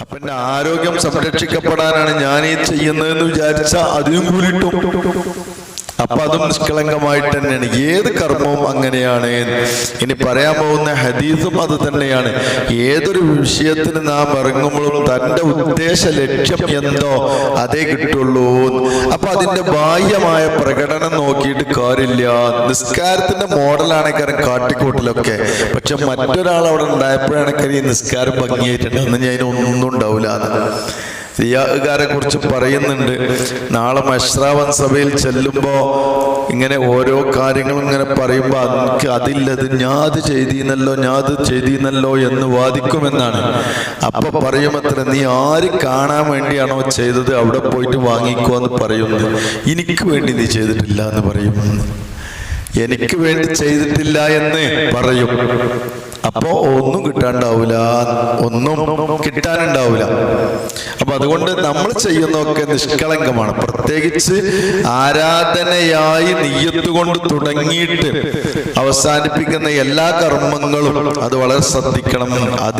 അപ്പൊ എന്റെ ആരോഗ്യം സംരക്ഷിക്കപ്പെടാനാണ് ഞാൻ ഈ ചെയ്യുന്നതെന്ന് വിചാരിച്ച അതിനും കൂലിട്ടും. അപ്പൊ അതും നിഷ്കളങ്കമായിട്ട് തന്നെയാണ്. ഏത് കർമ്മവും അങ്ങനെയാണ്. ഇനി പറയാൻ പോകുന്ന ഹദീസും അത് തന്നെയാണ്. ഏതൊരു വിഷയത്തിന് നാം ഇറങ്ങുമ്പോഴും തന്റെ ഉദ്ദേശ ലക്ഷ്യം എന്തോ അതേ കിട്ടുള്ളൂ. അപ്പൊ അതിന്റെ ബാഹ്യമായ പ്രകടനം നോക്കിയിട്ട് കാര്യമില്ല. നിസ്കാരത്തിന്റെ മോഡലാണ് കാരണം കാട്ടിക്കൂട്ടലൊക്കെ. പക്ഷെ മറ്റൊരാൾ അവിടെ ഉണ്ടായപ്പോഴാണ് കാര്യം ഈ നിസ്കാരം ഭംഗിയായിട്ടുണ്ട്. അന്ന് ഞാൻ ഒന്നും ഉണ്ടാവില്ല സിയാകാരെ കുറിച്ച് പറയുന്നുണ്ട്. നാളെ മഷ്രാവൻ സഭയിൽ ചെല്ലുമ്പോ ഇങ്ങനെ ഓരോ കാര്യങ്ങളും ഇങ്ങനെ പറയുമ്പോ എനിക്ക് അതില്ലത് ഞാൻ അത് ചെയ്തീന്നല്ലോ അത് ചെയ്തീന്നല്ലോ എന്ന് വാദിക്കുമെന്നാണ്. അപ്പൊ പറയുമത്ര നീ ആര് കാണാൻ വേണ്ടിയാണോ ചെയ്തത് അവിടെ പോയിട്ട് വാങ്ങിക്കോ എന്ന് പറയുന്നത്. എനിക്ക് വേണ്ടി നീ ചെയ്തിട്ടില്ല എന്ന് പറയും എനിക്ക് വേണ്ടി ചെയ്തിട്ടില്ല എന്ന് പറയും. അപ്പോ ഒന്നും കിട്ടാണ്ടാവൂല. ഒന്നും കിട്ടാനുണ്ടാവൂല. അപ്പൊ അതുകൊണ്ട് നമ്മൾ ചെയ്യുന്നതൊക്കെ നിഷ്കളങ്കമാണ്. പ്രത്യേകിച്ച് ആരാധനയായി നെയ്യത്ത് കൊണ്ട് തുടങ്ങിയിട്ട് അവസാനിപ്പിക്കുന്ന എല്ലാ കർമ്മങ്ങളും അത് വളരെ ശ്രദ്ധിക്കണം. അത്